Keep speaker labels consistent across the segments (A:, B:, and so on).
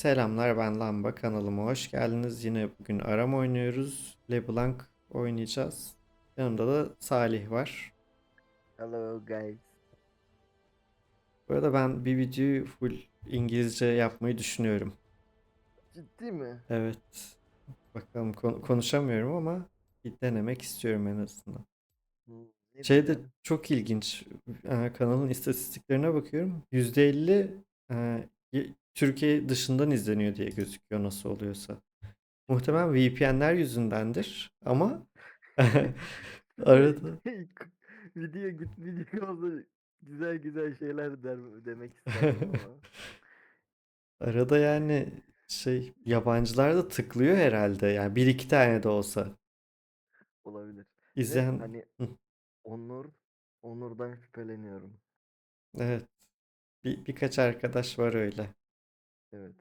A: Selamlar ben Lamba kanalıma hoş geldiniz. Yine bugün aram oynuyoruz. LeBlanc oynayacağız. Yanımda da Salih var.
B: Hello guys.
A: Bu arada ben bir videoyu full İngilizce yapmayı düşünüyorum.
B: Ciddi mi?
A: Evet. Bakalım kon- konuşamıyorum ama bir denemek istiyorum en azından.
B: Hmm, ne
A: Şey de çok ilginç. Ee, Kanalın istatistiklerine bakıyorum. %50 e, y- Türkiye dışından izleniyor diye gözüküyor nasıl oluyorsa. Muhtemelen VPN'ler yüzündendir ama arada
B: Video git video güzel güzel şeyler der demek isterdim ama
A: arada yani şey yabancılar da tıklıyor herhalde. Yani bir iki tane de olsa
B: olabilir. Ve
A: izleyen
B: hani
A: Hı,
B: Onur Onur'dan şüpheleniyorum.
A: evet bir, birkaç arkadaş var öyle.
B: Evet.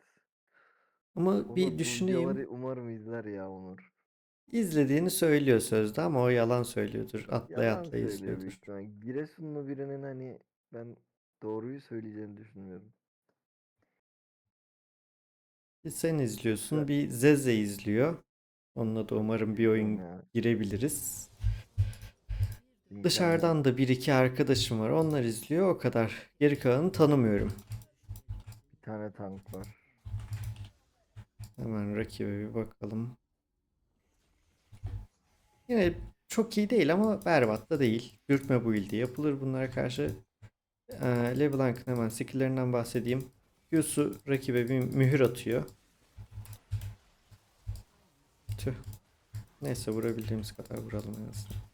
A: Ama
B: Onur
A: bir
B: bu
A: düşüneyim.
B: umarım izler ya Onur.
A: İzlediğini söylüyor sözde ama o yalan söylüyordur. Atlaya
B: Yalan
A: atlaya
B: söylüyor büyük
A: izliyordur.
B: ihtimal. Giresunlu birinin hani ben doğruyu söyleyeceğini düşünmüyorum.
A: Bir sen izliyorsun,
B: Güzel.
A: bir Zeze izliyor. Onunla da umarım bir
B: Bilmiyorum
A: oyun
B: ya.
A: girebiliriz.
B: İmkanı
A: Dışarıdan da bir iki arkadaşım var. Onlar izliyor. O kadar. Geri kalanını tanımıyorum.
B: bir tane tank var.
A: Hemen rakibe bir bakalım. Yine çok iyi değil ama berbat da değil. Dürtme build'i yapılır bunlara karşı. Ee, LeBlanc'ın hemen skill'lerinden bahsedeyim. Q'su rakibe bir mühür atıyor. Tüh. Neyse vurabildiğimiz kadar vuralım en azından.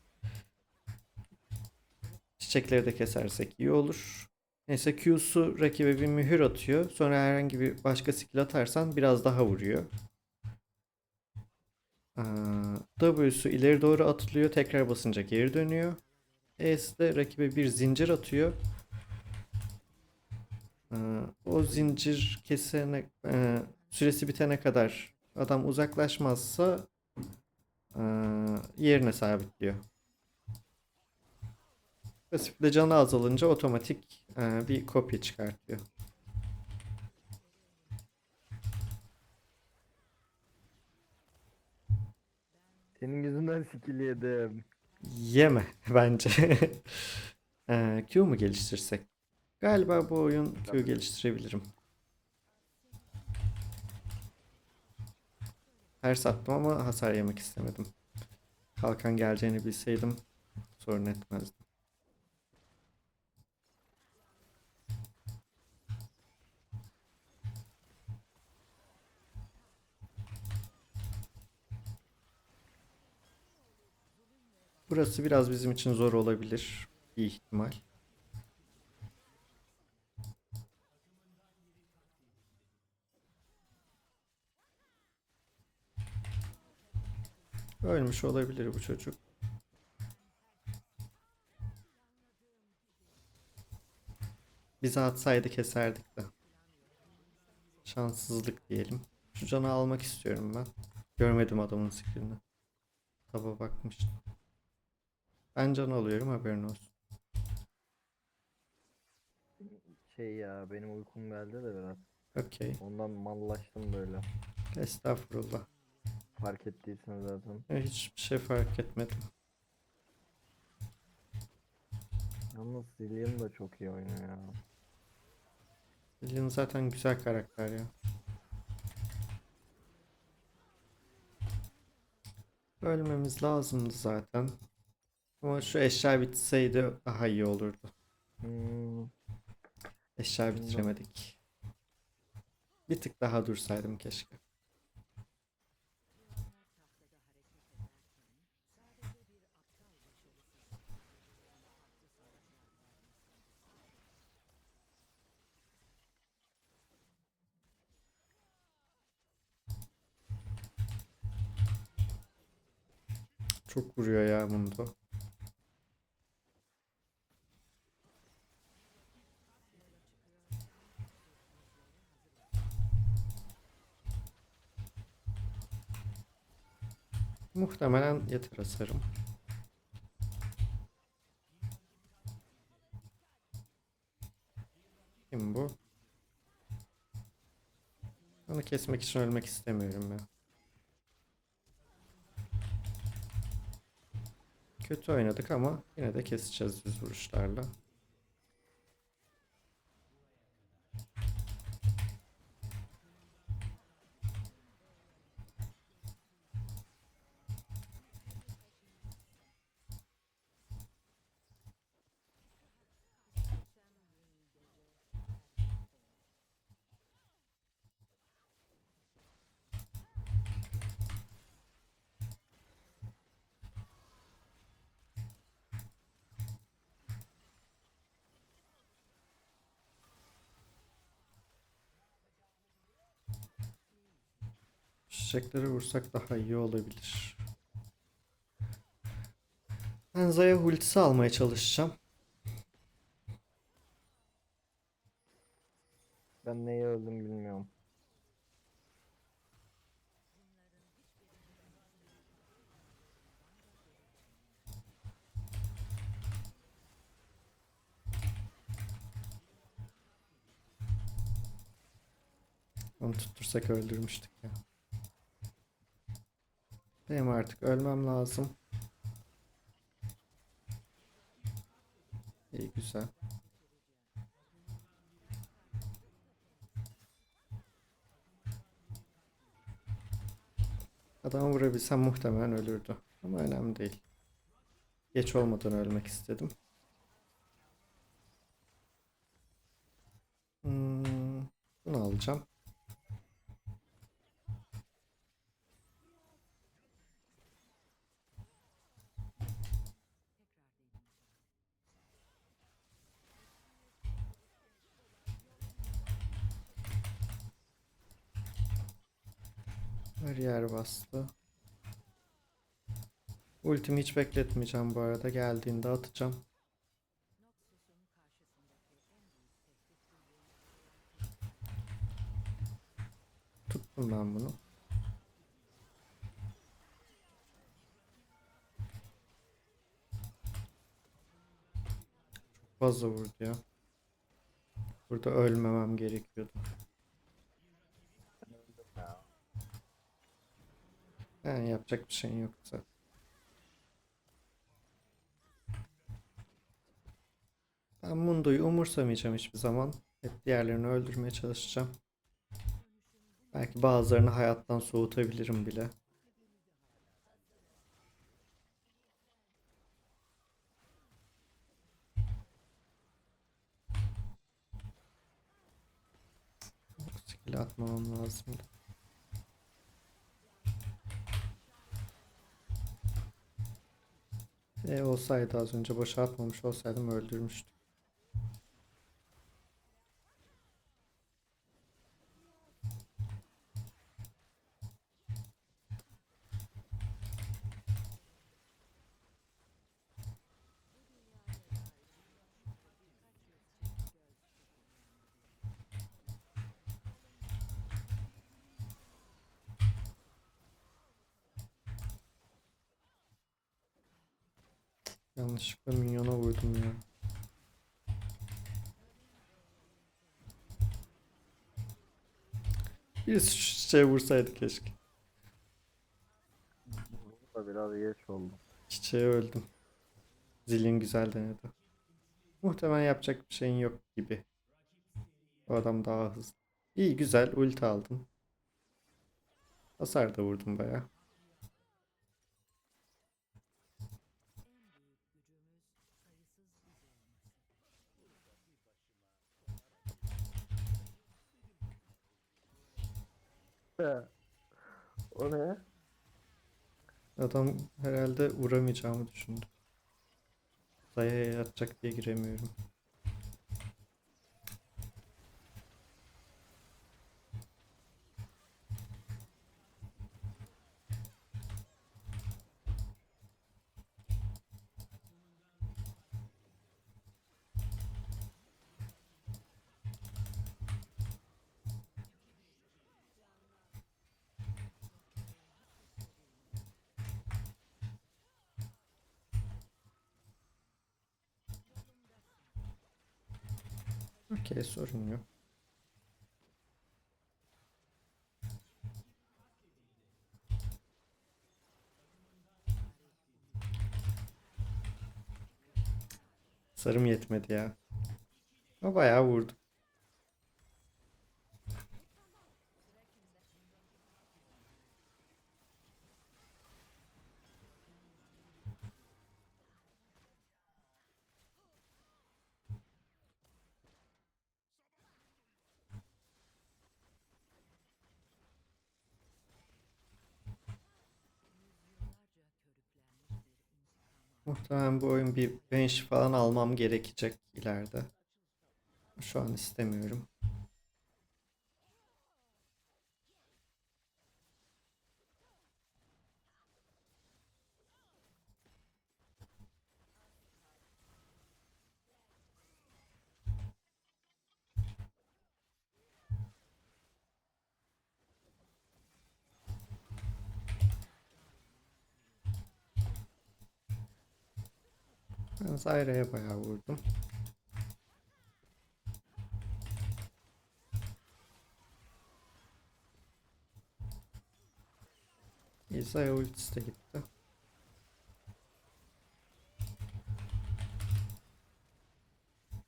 A: Çiçekleri de kesersek iyi olur. Neyse Q'su rakibe bir mühür atıyor. Sonra herhangi bir başka skill atarsan biraz daha vuruyor. W'su ileri doğru atılıyor. Tekrar basınca geri dönüyor. E'si de rakibe bir zincir atıyor. O zincir kesene e, süresi bitene kadar adam uzaklaşmazsa aa, yerine sabitliyor. Pasifle canı azalınca otomatik e, bir kopya çıkartıyor.
B: Senin yüzünden skill yedim.
A: Yeme bence. Ee, Q mu geliştirsek? Galiba bu oyun Q geliştirebilirim. Ters attım ama hasar yemek istemedim. Kalkan geleceğini bilseydim sorun etmezdim. Burası biraz bizim için zor olabilir. Bir ihtimal. Ölmüş olabilir bu çocuk. Bize atsaydı keserdik de. Şanssızlık diyelim. Şu canı almak istiyorum ben. Görmedim adamın skillini. Taba bakmıştım. Ben can alıyorum haberin olsun.
B: Şey ya benim uykum geldi de biraz.
A: Okey.
B: Ondan mallaştım böyle.
A: Estağfurullah.
B: Fark ettiysen zaten.
A: Ya Hiçbir şey fark etmedim.
B: Yalnız Zillion da çok iyi oynuyor ya.
A: Lilian zaten güzel karakter ya. Ölmemiz lazımdı zaten. Ama şu eşya bitseydi daha iyi olurdu.
B: Hmm,
A: Eşya
B: Bilmem.
A: bitiremedik. Bir tık daha dursaydım keşke. Çok vuruyor ya Mundo. Muhtemelen yeter hasarım. Kim bu? Onu kesmek için ölmek istemiyorum ben. Kötü oynadık ama yine de keseceğiz düz vuruşlarla. Çiçekleri vursak daha iyi olabilir. Ben Zaya ultisi almaya çalışacağım.
B: Ben neye öldüm bilmiyorum.
A: Onu tuttursak öldürmüştük ya. Benim artık ölmem lazım. İyi güzel. Adamı vurabilsem muhtemelen ölürdü. Ama önemli değil. Geç olmadan ölmek istedim. Hmm, bunu alacağım. Her yer bastı. Ultimi hiç bekletmeyeceğim bu arada. Geldiğinde atacağım. Tuttum ben bunu. Çok fazla vurdu ya. Burada ölmemem gerekiyordu. Yani yapacak bir şeyin yok zaten. Ben Mundo'yu umursamayacağım hiçbir zaman. Hep diğerlerini öldürmeye çalışacağım. Belki bazılarını hayattan soğutabilirim bile. Skill atmamam lazım. E olsaydı az önce boşa atmamış olsaydım öldürmüştüm. Yanlışlıkla minyona vurdum ya. Şu çiçeğe vursaydı keşke.
B: Bu da biraz geç oldu.
A: Çiçeğe öldüm. Zilin güzel denedi. Muhtemelen yapacak bir şeyin yok gibi. O adam daha hızlı. İyi güzel ulti aldım. Hasar da vurdum baya.
B: O ne?
A: Adam herhalde vuramayacağımı düşündü. Zaya'ya yatacak diye giremiyorum. Okey sorun yok. Sarım yetmedi ya. Ama bayağı vurdu. Muhtemelen bu oyun bir bench falan almam gerekecek ileride. Şu an istemiyorum. Ben Zyra'ya bayağı vurdum. Izaya ultisi de gitti.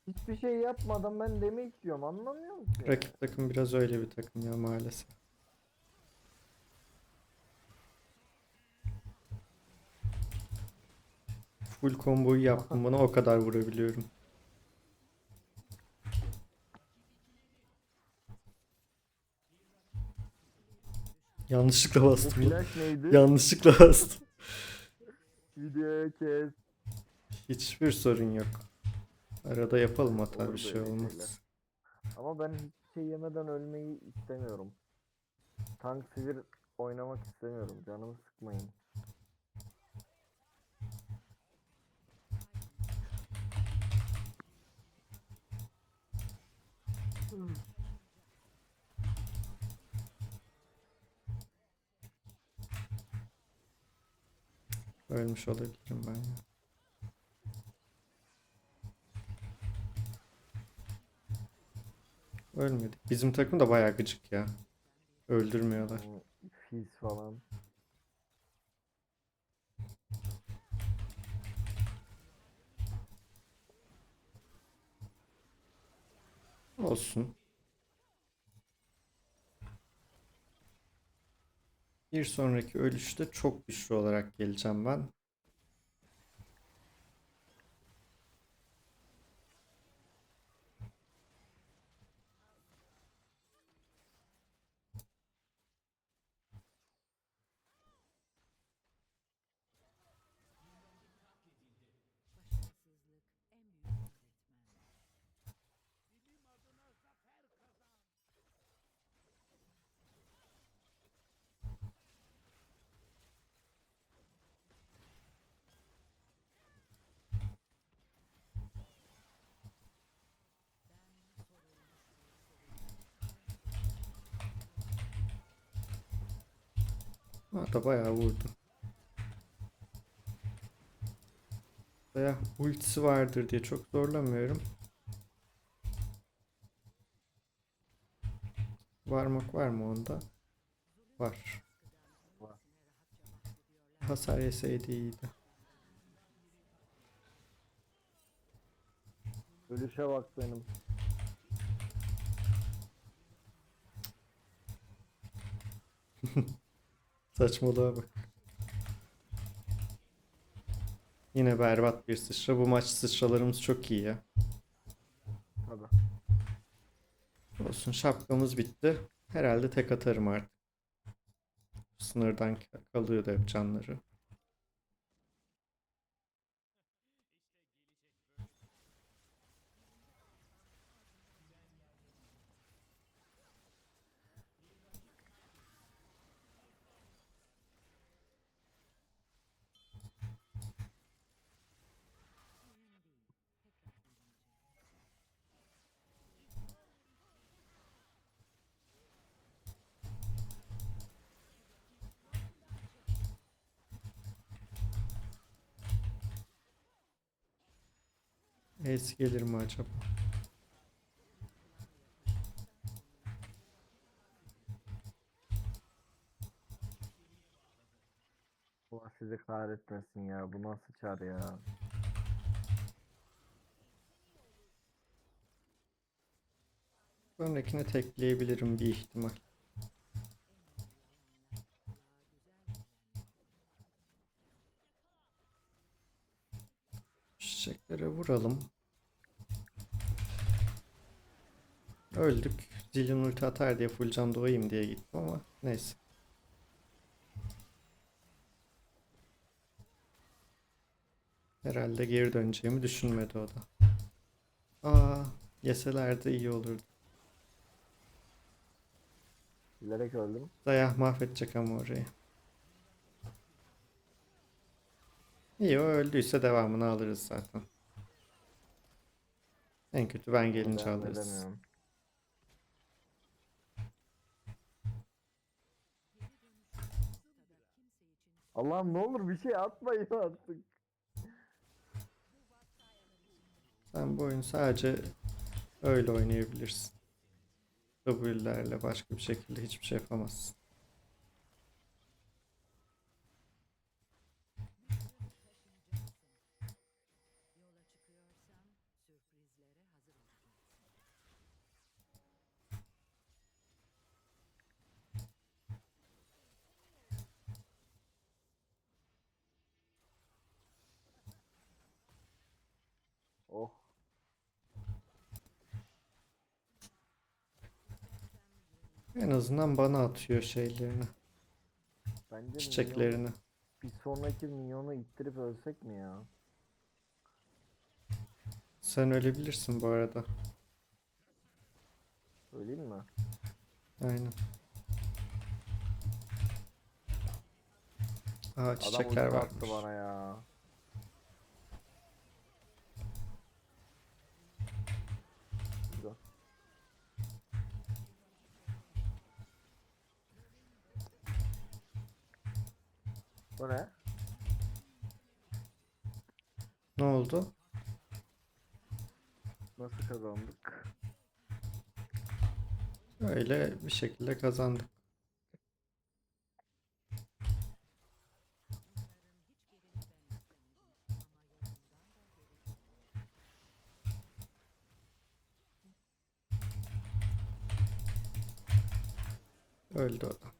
B: Hiçbir şey yapmadan ben demek istiyorum anlamıyor musun?
A: Rakip takım biraz öyle bir takım ya maalesef. Full komboyu yaptım bana o kadar vurabiliyorum. Yanlışlıkla bastım.
B: flash neydi?
A: Yanlışlıkla bastım.
B: Videoya kes.
A: Hiçbir sorun yok. Arada yapalım hata
B: Olur
A: bir şey olmaz.
B: şeyler. Ama ben hiçbir şey yemeden ölmeyi istemiyorum. Tank sivir oynamak istemiyorum. Canımı sıkmayın.
A: Ölmüş olabilirim ben ya. Ölmedik. Bizim takım da bayağı gıcık ya. Öldürmüyorlar.
B: Fizz falan.
A: Olsun. Bir sonraki ölüşte çok güçlü olarak geleceğim ben. Ha da bayağı vurdu. Veya ultisi vardır diye çok zorlamıyorum. Varmak var mı onda? Var. Hasar yeseydi iyiydi.
B: Ölüşe bak benim.
A: Saçmalığa bak. Yine berbat bir sıçra. Bu maç sıçralarımız çok iyi ya.
B: Hadi.
A: Olsun şapkamız bitti. Herhalde tek atarım artık. Sınırdan ka- kalıyordu hep canları. Ace gelir mi acaba?
B: Allah sizi kahretmesin ya. Bu nasıl çar ya?
A: Sonrakine tekleyebilirim bir ihtimal. Çiçeklere vuralım. Öldük. Zilin ulti atar diye full can doğayım diye gittim ama neyse. Herhalde geri döneceğimi düşünmedi o da. Aa, yeselerdi iyi olurdu.
B: Bilerek öldüm.
A: Zayah mahvedecek ama orayı. İyi o öldüyse devamını alırız zaten. En kötü ben gelince
B: Devam
A: alırız.
B: edemiyorum. Allah'ım ne olur bir şey atmayın artık.
A: Sen bu oyunu sadece öyle oynayabilirsin. W'lerle başka bir şekilde hiçbir şey yapamazsın. En azından bana atıyor şeylerini,
B: Bence
A: çiçeklerini.
B: bir sonraki minyonu ittirip ölsek mi ya?
A: Sen ölebilirsin bu arada.
B: Öleyim mi?
A: Aynen. Aa
B: Adam
A: çiçekler
B: ulti
A: varmış.
B: attı bana ya. Güzel. Bu ne?
A: Ne oldu?
B: Nasıl kazandık?
A: Öyle bir şekilde kazandık. Öldü o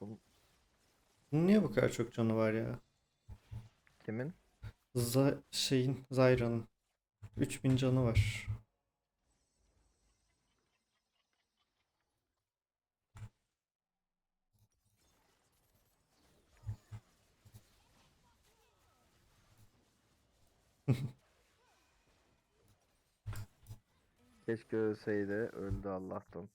B: bu
A: Bunun niye bu kadar çok canı var ya?
B: kimin?
A: Z şeyin Zyra'nın 3000 canı var.
B: Keşke ölseydi. Öldü Allah'tan.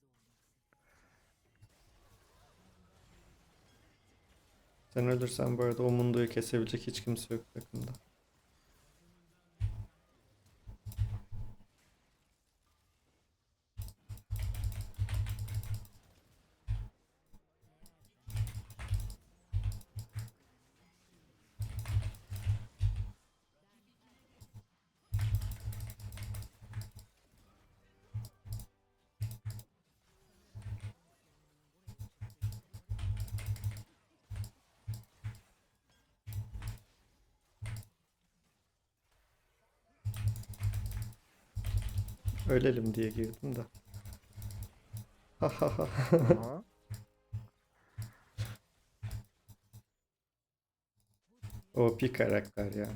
A: Sen ölürsen bu arada o Mundo'yu kesebilecek hiç kimse yok takımda. Ölelim diye girdim de. Ha ha ha.
B: Aha.
A: OP karakter ya.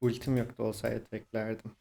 A: Ultim yoktu olsaydı teklerdim.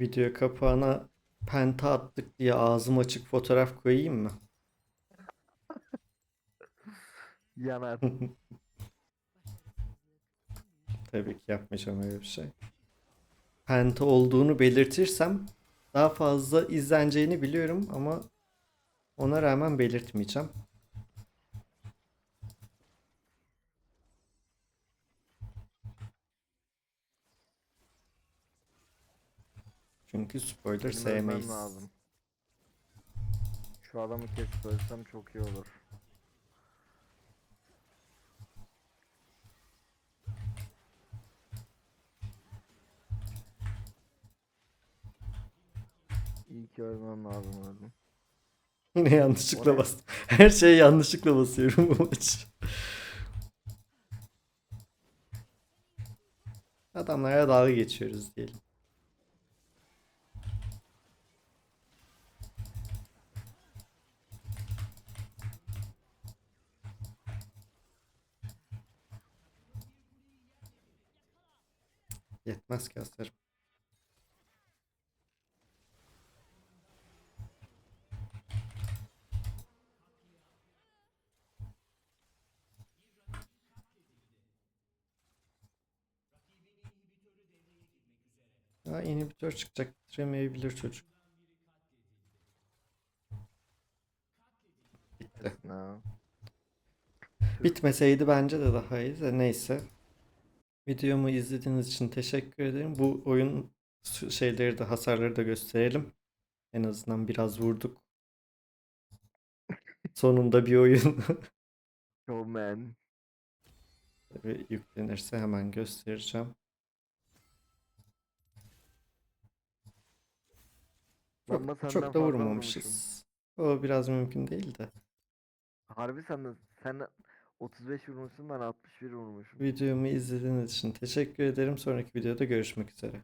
A: Video kapağına penta attık diye ağzım açık fotoğraf koyayım mı?
B: Yanar.
A: Tabii ki yapmayacağım öyle bir şey. penta olduğunu belirtirsem daha fazla izleneceğini biliyorum ama ona rağmen belirtmeyeceğim. Çünkü spoiler
B: Benim
A: sevmeyiz.
B: lazım. Şu adamı kesip ölsem çok iyi olur. İyi ki ölmem lazım öldüm.
A: Yine yanlışlıkla
B: O ne?
A: bastım. Her şeye yanlışlıkla basıyorum bu maç. Adamlara dalga geçiyoruz diyelim. Yetmez ki aslarım. Ya inhibitör çıkacak bitiremeyebilir çocuk. Bitti. Bitmeseydi bence de daha iyi de neyse. Videomu izlediğiniz için teşekkür ederim. Bu oyun şeyleri de hasarları da gösterelim. En azından biraz vurduk. Sonunda bir oyun
B: Oh man.
A: Tabii yüklenirse hemen göstereceğim.
B: Ama
A: Çok,
B: senden
A: çok da
B: fazla
A: vurmamışız. O biraz mümkün değil de.
B: Harbi senden sen 35 vurmuşsun ben 61 vurmuşum.
A: Videomu izlediğiniz için teşekkür ederim. Sonraki videoda görüşmek üzere.